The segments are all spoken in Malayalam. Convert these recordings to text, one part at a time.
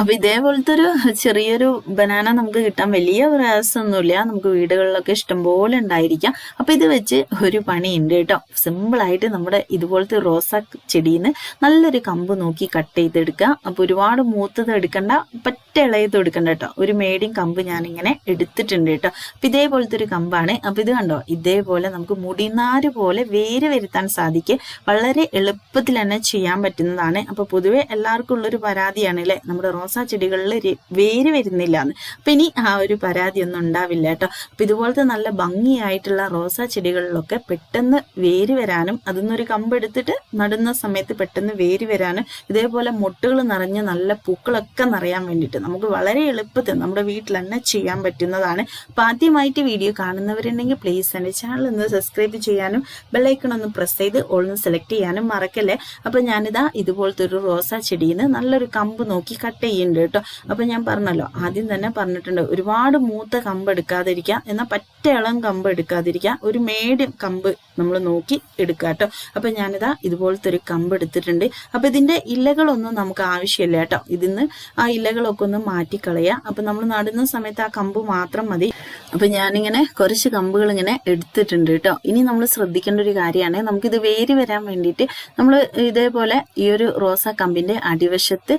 അപ്പൊ ഇതേപോലത്തെ ഒരു ചെറിയൊരു ബനാന നമുക്ക് കിട്ടാൻ വലിയ പ്രയാസമൊന്നുമില്ല. നമുക്ക് വീടുകളിലൊക്കെ ഇഷ്ടംപോലെ ഉണ്ടായിരിക്കാം. അപ്പൊ ഇത് വെച്ച് ഒരു പണി ഉണ്ട് കേട്ടോ. സിമ്പിൾ ആയിട്ട് നമ്മുടെ ഇതുപോലത്തെ റോസ ചെടിയിൽ നിന്ന് നല്ലൊരു കമ്പ് നോക്കി കട്ട് ചെയ്തെടുക്കുക. അപ്പൊ ഒരുപാട് മൂത്തത് എടുക്കണ്ട പറ്റ ഇളയത് എടുക്കണ്ട കേട്ടോ. ഒരു മേടിയും കമ്പ് ഞാൻ ഞാനിങ്ങനെ എടുത്തിട്ടുണ്ട് കേട്ടോ. അപ്പൊ ഇതേപോലത്തെ ഒരു കമ്പാണ്. അപ്പൊ ഇത് കണ്ടോ? ഇതേപോലെ നമുക്ക് മുടിനാര് പോലെ വേര് വരുത്താൻ സാധിക്കും. വളരെ എളുപ്പത്തിൽ തന്നെ ചെയ്യാൻ പറ്റുന്നതാണ്. അപ്പൊ പൊതുവെ എല്ലാവർക്കും ഉള്ളൊരു പരാതിയാണ് അല്ലേ? നമ്മുടെ റോസാ ചെടികളിൽ വേര് വരുന്നില്ല എന്ന് അപ്പൊ ഇനി ആ ഒരു പരാതി ഒന്നും ഉണ്ടാവില്ല കേട്ടോ. അപ്പൊ ഇതുപോലത്തെ നല്ല ഭംഗിയായിട്ടുള്ള റോസാ ചെടികളിലൊക്കെ പെട്ടെന്ന് വേര് വരാനും അതിൽ കമ്പ് എടുത്തിട്ട് നടുന്ന സമയത്ത് പെട്ടെന്ന് വേര് വരാനും ഇതേപോലെ മുട്ടുകൾ നിറഞ്ഞ് നല്ല പൂക്കളൊക്കെ നിറയാൻ വേണ്ടിയിട്ട് നമുക്ക് വളരെ എളുപ്പത്തിൽ നമ്മുടെ വീട്ടിൽ തന്നെ ചെയ്യാൻ പറ്റുന്നതാണ്. അപ്പൊ ആദ്യമായിട്ട് വീഡിയോ കാണുന്നവരുണ്ടെങ്കിൽ പ്ലീസ് എന്റെ ചാനൽ ഒന്ന് സബ്സ്ക്രൈബ് ചെയ്യാനും ബെല്ലൈക്കൺ ഒന്ന് പ്രസ് ചെയ്ത് ഓൾന്ന് സെലക്ട് ചെയ്യാനും മറക്കല്ലേ? അപ്പൊ ഞാനിതാ ഇതുപോലത്തെ ഒരു റോസാ ചെടിയിൽ നിന്ന് നല്ലൊരു കമ്പ് നോക്കി കട്ട് ചെയ്യുന്നുണ്ട് കേട്ടോ. അപ്പൊ ഞാൻ പറഞ്ഞല്ലോ ആദ്യം തന്നെ പറഞ്ഞിട്ടുണ്ട് ഒരുപാട് മൂത്ത കമ്പ് എടുക്കാതിരിക്കുക എന്നാൽ പറ്റ ഇളം കമ്പ് എടുക്കാതിരിക്കുക ഒരു മീഡിയം കമ്പ് നമ്മൾ നോക്കി എടുക്കുക കേട്ടോ. അപ്പൊ ഞാനിതാ ഇതുപോലത്തെ ഒരു കമ്പ് എടുത്തിട്ടുണ്ട്. അപ്പൊ ഇതിന്റെ ഇലകളൊന്നും നമുക്ക് ആവശ്യമില്ല കേട്ടോ. ഇതിന്ന് ആ ഇലകളൊക്കെ ഒന്ന് മാറ്റിക്കളയുക അപ്പൊ നമ്മൾ നടുന്ന സമയത്ത് ആ കമ്പ് മാത്രം മതി. അപ്പൊ ഞാനിങ്ങനെ കുറച്ച് കമ്പുകൾ ഇങ്ങനെ എടുത്തിട്ടുണ്ട് കേട്ടോ. ഇനി നമ്മൾ ശ്രദ്ധിക്കേണ്ട ഒരു കാര്യമാണ് നമുക്കിത് വേര് വരാൻ വേണ്ടിയിട്ട് നമ്മൾ ഇതേപോലെ ഈ ഒരു റോസാ കമ്പിന്റെ അടിവശത്ത്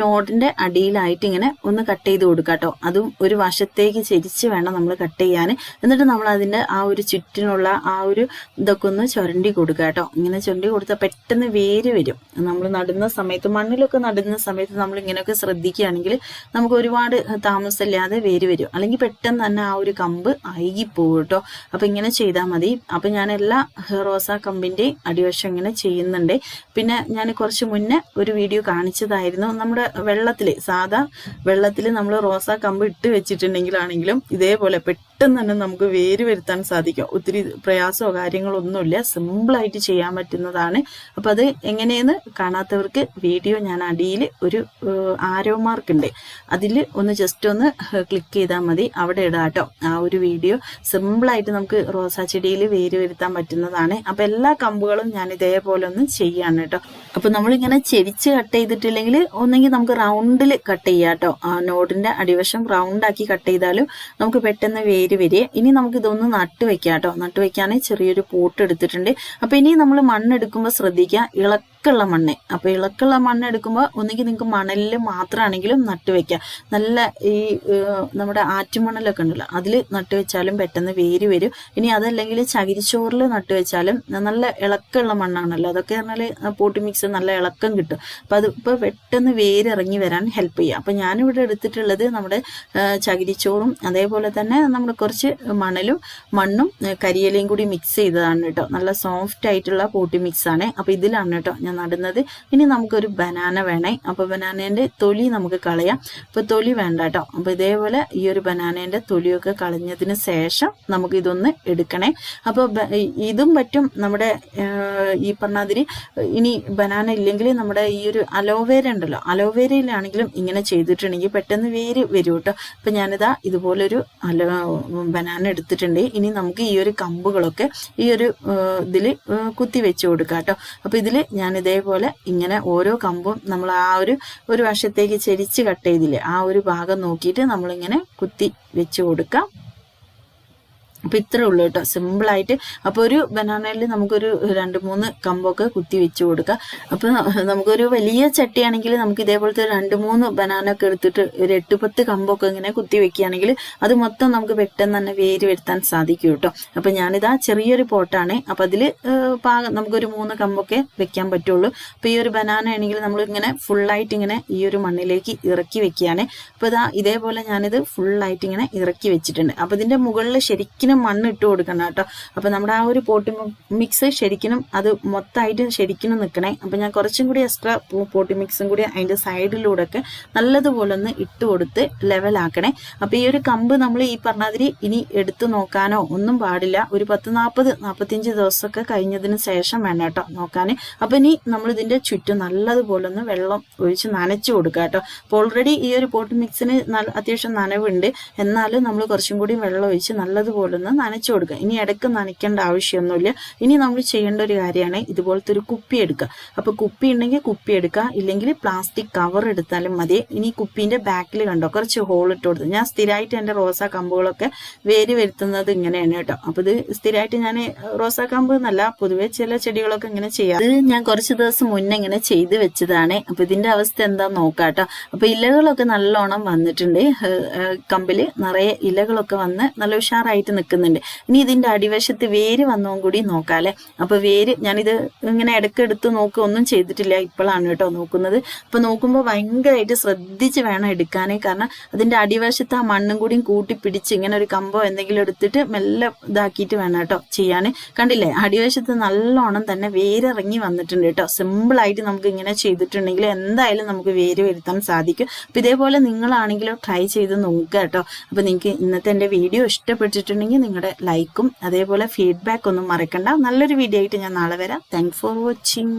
നോഡിന്റെ അടിയിലായിട്ട് ഇങ്ങനെ ഒന്ന് കട്ട് ചെയ്ത് കൊടുക്കുക കേട്ടോ. അതും ഒരു വശത്തേക്ക് ചെരിച്ച് വേണം നമ്മൾ കട്ട് ചെയ്യാൻ. എന്നിട്ട് നമ്മൾ അതിന്റെ ആ ഒരു ചുറ്റിനുള്ള ആ ഒരു ഇതൊക്കെ ഒന്ന് ചുരണ്ടി കൊടുക്കുക കേട്ടോ. ഇങ്ങനെ ചുരണ്ടി കൊടുത്താൽ പെട്ടെന്ന് വേര് വരും. നമ്മൾ നടുന്ന സമയത്ത് മണ്ണിലൊക്കെ നടുന്ന സമയത്ത് നമ്മൾ ഇങ്ങനെയൊക്കെ ശ്രദ്ധിക്കുകയാണെങ്കിൽ നമുക്ക് ഒരുപാട് താമസമില്ലാതെ വേര് വരും. അല്ലെങ്കിൽ പെട്ടെന്ന് തന്നെ ആ ഒരു കമ്പ് അഴുകിപ്പോകും കേട്ടോ അപ്പൊ ഇങ്ങനെ ചെയ്താൽ മതി. അപ്പൊ ഞാൻ എല്ലാ റോസാ കമ്പിന്റെ അടിവശം ഇങ്ങനെ ചെയ്യുന്നുണ്ട്. പിന്നെ ഞാൻ കുറച്ച് മുന്നേ ഒരു വീഡിയോ കാണിച്ചതായിരുന്നു. നമ്മുടെ വെള്ളത്തിൽ സാധാ വെള്ളത്തിൽ നമ്മൾ റോസാ കമ്പ് ഇട്ട് വെച്ചിട്ടുണ്ടെങ്കിലാണെങ്കിലും ഇതേപോലെ പെട്ടെന്ന് തന്നെ നമുക്ക് വേര് വരുത്താൻ സാധിക്കും. ഒത്തിരി പ്രയാസമോ കാര്യങ്ങളോ ഒന്നുമില്ല. സിമ്പിൾ ആയിട്ട് ചെയ്യാൻ പറ്റുന്നതാണ്. അപ്പൊ അത് എങ്ങനെയെന്ന് കാണാത്തവർക്ക് വീഡിയോ ഞാൻ അടിയിൽ ഒരു ആരോ മാർക്ക് ഉണ്ട് അതിൽ ഒന്ന് ജസ്റ്റ് ഒന്ന് ക്ലിക്ക് ചെയ്താൽ മതി. അവിടെ ഇടാം കേട്ടോ ആ ഒരു വീഡിയോ സിമ്പിളായിട്ട് നമുക്ക് റോസാ ചെടിയിൽ വേര് വരുത്താൻ പറ്റുന്നതാണ്. അപ്പം എല്ലാ കമ്പുകളും ഞാൻ ഇതേപോലെ ഒന്ന് ചെയ്യാണ് കേട്ടോ. അപ്പം നമ്മളിങ്ങനെ ചെരിച്ച് കട്ട് ചെയ്തിട്ടില്ലെങ്കിൽ ഒന്നെങ്കിൽ നമുക്ക് റൗണ്ടിൽ കട്ട് ചെയ്യാം കേട്ടോ. ആ നോഡിന്റെ അടിവശം റൗണ്ടാക്കി കട്ട് ചെയ്താലും നമുക്ക് പെട്ടെന്ന് വേര് വരിക. ഇനി നമുക്ക് ഇതൊന്ന് നട്ട് കേട്ടോ. നട്ട് വെക്കാണെങ്കിൽ ചെറിയൊരു പോട്ട് എടുത്തിട്ടുണ്ട്. അപ്പം ഇനി നമ്മൾ മണ്ണെടുക്കുമ്പോൾ ശ്രദ്ധിക്കുക. ഇളക്കുള്ള മണ്ണ്. അപ്പൊ ഇളക്കുള്ള മണ്ണ് എടുക്കുമ്പോൾ ഒന്നുകിൽ നിങ്ങൾക്ക് മണലിൽ മാത്രമാണെങ്കിലും നട്ട് വെക്കാം. നല്ല ഈ നമ്മുടെ ആറ്റുമണലൊക്കെ ഉണ്ടല്ലോ അതിൽ നട്ട് വെച്ചാലും പെട്ടെന്ന് വേര് വരും. ഇനി അതല്ലെങ്കിൽ ചകിരിച്ചോറിൽ നട്ട് വെച്ചാലും നല്ല ഇളക്കുള്ള മണ്ണാണല്ലോ. അതൊക്കെ പറഞ്ഞാൽ പോട്ടി മിക്സ് നല്ല ഇളക്കം കിട്ടും. അപ്പൊ അത് ഇപ്പൊ പെട്ടെന്ന് വേര് ഇറങ്ങി വരാൻ ഹെൽപ്പ് ചെയ്യും. അപ്പൊ ഞാനിവിടെ എടുത്തിട്ടുള്ളത് നമ്മുടെ ചകിരിച്ചോറും അതേപോലെ തന്നെ നമ്മൾ കുറച്ച് മണലും മണ്ണും കരിയിലയും കൂടി മിക്സ് ചെയ്തതാണ് കേട്ടോ. നല്ല സോഫ്റ്റ് ആയിട്ടുള്ള പോട്ടി ആണ് അപ്പൊ ഇതിലാണ് കേട്ടോ ഞാൻ നടുന്നത്. ഇനി നമുക്കൊരു ബനാന വേണേ. അപ്പൊ ബനാനേന്റെ തൊലി നമുക്ക് കളയാം. അപ്പൊ തൊലി വേണ്ട കേട്ടോ. അപ്പൊ ഇതേപോലെ ഈ ഒരു ബനാനേന്റെ തൊലിയൊക്കെ കളഞ്ഞതിന് ശേഷം നമുക്ക് ഇതൊന്ന് എടുക്കണേ. അപ്പൊ ഇതും പറ്റും നമ്മുടെ ഈ പറഞ്ഞാതിരി ഇനി ബനാന ഇല്ലെങ്കിൽ നമ്മുടെ ഈ ഒരു അലോവേര ഉണ്ടല്ലോ. അലോവേരയിലാണെങ്കിലും ഇങ്ങനെ ചെയ്തിട്ടുണ്ടെങ്കിൽ പെട്ടെന്ന് വേര് വരും കേട്ടോ. അപ്പൊ ഞാനിതാ ഇതുപോലൊരു അലോ ബനാന എടുത്തിട്ടുണ്ട്. ഇനി നമുക്ക് ഈ ഒരു കമ്പുകളൊക്കെ ഈ ഒരു ഇതിൽ കുത്തി വെച്ച് കൊടുക്കാം കേട്ടോ. അപ്പൊ ഇതിൽ ഞാൻ ഇതേപോലെ ഇങ്ങനെ ഓരോ കമ്പും നമ്മൾ ആ ഒരു ഒരു വശത്തേക്ക് ചെരിച്ച് കട്ട് ചെയ്തില്ലേ ആ ഒരു ഭാഗം നോക്കിയിട്ട് നമ്മളിങ്ങനെ കുത്തി വെച്ച് കൊടുക്കാം. അപ്പൊ ഇത്രേ ഉള്ളൂ കേട്ടോ. സിമ്പിൾ ആയിട്ട്. അപ്പൊ ഒരു ബനാനയിൽ നമുക്കൊരു രണ്ട് മൂന്ന് കമ്പൊക്കെ കുത്തി വെച്ച് കൊടുക്കാം. അപ്പൊ നമുക്കൊരു വലിയ ചട്ടിയാണെങ്കിൽ നമുക്ക് ഇതേപോലത്തെ രണ്ട് മൂന്ന് ബനാന ഒക്കെ എടുത്തിട്ട് ഒരു എട്ട് പത്ത് കമ്പൊക്കെ ഇങ്ങനെ കുത്തി വെക്കുകയാണെങ്കിൽ അത് മൊത്തം നമുക്ക് പെട്ടെന്ന് തന്നെ വേര് വരുത്താൻ സാധിക്കും കേട്ടോ. അപ്പൊ ഞാനിതാ ചെറിയൊരു പോട്ടാണ്. അപ്പൊ അതിൽ പാകം നമുക്കൊരു മൂന്ന് കമ്പൊക്കെ വെക്കാൻ പറ്റുള്ളൂ. അപ്പൊ ഈ ഒരു ബനാന ആണെങ്കിൽ നമ്മൾ ഇങ്ങനെ ഫുള്ളായിട്ട് ഇങ്ങനെ ഈ ഒരു മണ്ണിലേക്ക് ഇറക്കി വെക്കുകയാണ്. അപ്പൊ ഇതാ ഇതേപോലെ ഞാനിത് ഫുള്ളായിട്ട് ഇങ്ങനെ ഇറക്കി വെച്ചിട്ടുണ്ട്. അപ്പൊ ഇതിന്റെ മുകളിൽ ശരിക്കും മണ്ണ് ഇട്ട് കൊടുക്കണം കേട്ടോ. അപ്പൊ നമ്മുടെ ആ ഒരു പോട്ടി മിക്സ് ശരിക്കും അത് മൊത്തമായിട്ട് ശരിക്കും നിൽക്കണേ അപ്പൊ ഞാൻ കുറച്ചും കൂടി എക്സ്ട്രാ പോട്ടി മിക്സും കൂടി അതിന്റെ സൈഡിലൂടെ ഒക്കെ നല്ലതുപോലെ ഒന്ന് ഇട്ട് കൊടുത്ത് ലെവലാക്കണേ അപ്പൊ ഈ ഒരു കമ്പ് നമ്മൾ ഈ പറഞ്ഞതിരി ഇനി എടുത്തു നോക്കാനോ ഒന്നും പാടില്ല. ഒരു പത്ത് നാൽപ്പത് നാൽപ്പത്തിയഞ്ച് ദിവസമൊക്കെ കഴിഞ്ഞതിന് ശേഷം വേണം കേട്ടോ നോക്കാൻ അപ്പൊ ഇനി നമ്മൾ ഇതിന്റെ ചുറ്റും നല്ലതുപോലെ ഒന്ന് വെള്ളം ഒഴിച്ച് നനച്ചു കൊടുക്കുക കേട്ടോ. അപ്പോൾ ഓൾറെഡി ഈ ഒരു പോട്ട് മിക്സിന് അത്യാവശ്യം നനവുണ്ട്. എന്നാലും നമ്മൾ കുറച്ചും കൂടി വെള്ളം ഒഴിച്ച് നല്ലതുപോലെ ഒന്ന് നനച്ചു കൊടുക്കുക. ഇനി ഇടയ്ക്ക് നനയ്ക്കേണ്ട ആവശ്യമൊന്നുമില്ല. ഇനി നമ്മൾ ചെയ്യേണ്ട ഒരു കാര്യമാണ് ഇതുപോലത്തെ ഒരു കുപ്പി എടുക്കുക. അപ്പോൾ കുപ്പി ഉണ്ടെങ്കിൽ കുപ്പി എടുക്കുക. ഇല്ലെങ്കിൽ പ്ലാസ്റ്റിക് കവർ എടുത്താലും മതി. ഇനി കുപ്പീന്റെ ബാക്കിൽ കണ്ടോ? കുറച്ച് ഹോൾ ഇട്ട് കൊടുത്തു. ഞാൻ സ്ഥിരമായിട്ട് എന്റെ റോസാ കമ്പുകളൊക്കെ വേര് വരുത്തുന്നത് ഇങ്ങനെയാണ് കേട്ടോ. അപ്പോൾ ഇത് സ്ഥിരമായിട്ട് ഞാൻ റോസാ കമ്പ് എന്നല്ല പൊതുവെ ചില ചെടികളൊക്കെ ഇങ്ങനെ ചെയ്യാം ഇത് ഞാൻ കുറച്ച് ദിവസം മുന്നേ ഇങ്ങനെ ചെയ്ത് വെച്ചതാണ്. അപ്പോൾ ഇതിന്റെ അവസ്ഥ എന്താ കേട്ടോ. അപ്പോൾ ഇലകളൊക്കെ നല്ലോണം വന്നിട്ടുണ്ട്. കമ്പിൽ നിറയെ ഇലകളൊക്കെ വന്ന് നല്ല ഉഷാറായിട്ട് നിൽക്കുന്നുണ്ട്. ഇനി ഇതിന്റെ അടിവശത്ത് വേര് വന്നതും കൂടി നോക്കാം അപ്പൊ വേര് ഞാനിത് ഇങ്ങനെ ഇടയ്ക്ക് എടുത്ത് നോക്കുക ഒന്നും ചെയ്തിട്ടില്ല. ഇപ്പോഴാണ് കേട്ടോ നോക്കുന്നത്. അപ്പൊ നോക്കുമ്പോൾ ഭയങ്കരമായിട്ട് ശ്രദ്ധിച്ച് വേണം എടുക്കാനേ. കാരണം അതിന്റെ അടിവശത്ത് ആ മണ്ണും കൂടിയും കൂട്ടി പിടിച്ച് ഇങ്ങനെ ഒരു കമ്പോ എന്തെങ്കിലും എടുത്തിട്ട് മെല്ലെ ഇതാക്കിയിട്ട് വേണം കേട്ടോ ചെയ്യാൻ കണ്ടില്ലേ? അടിവശത്ത് നല്ലോണം തന്നെ വേരിറങ്ങി വന്നിട്ടുണ്ട് കേട്ടോ. സിമ്പിൾ ആയിട്ട് നമുക്ക് ഇങ്ങനെ ചെയ്തിട്ടുണ്ടെങ്കിൽ എന്തായാലും നമുക്ക് വേര് വരുത്താൻ സാധിക്കും. അപ്പൊ ഇതേപോലെ നിങ്ങളാണെങ്കിലും ട്രൈ ചെയ്ത് നോക്കുക കേട്ടോ. അപ്പൊ നിങ്ങൾക്ക് ഇന്നത്തെ എന്റെ വീഡിയോ ഇഷ്ടപ്പെട്ടിട്ടുണ്ടെങ്കിൽ നിങ്ങളുടെ ലൈക്കും അതേപോലെ ഫീഡ്ബാക്ക് ഒന്നും മറക്കണ്ട. നല്ലൊരു വീഡിയോ ആയിട്ട് ഞാൻ നാളെ വരാം. Thank for watching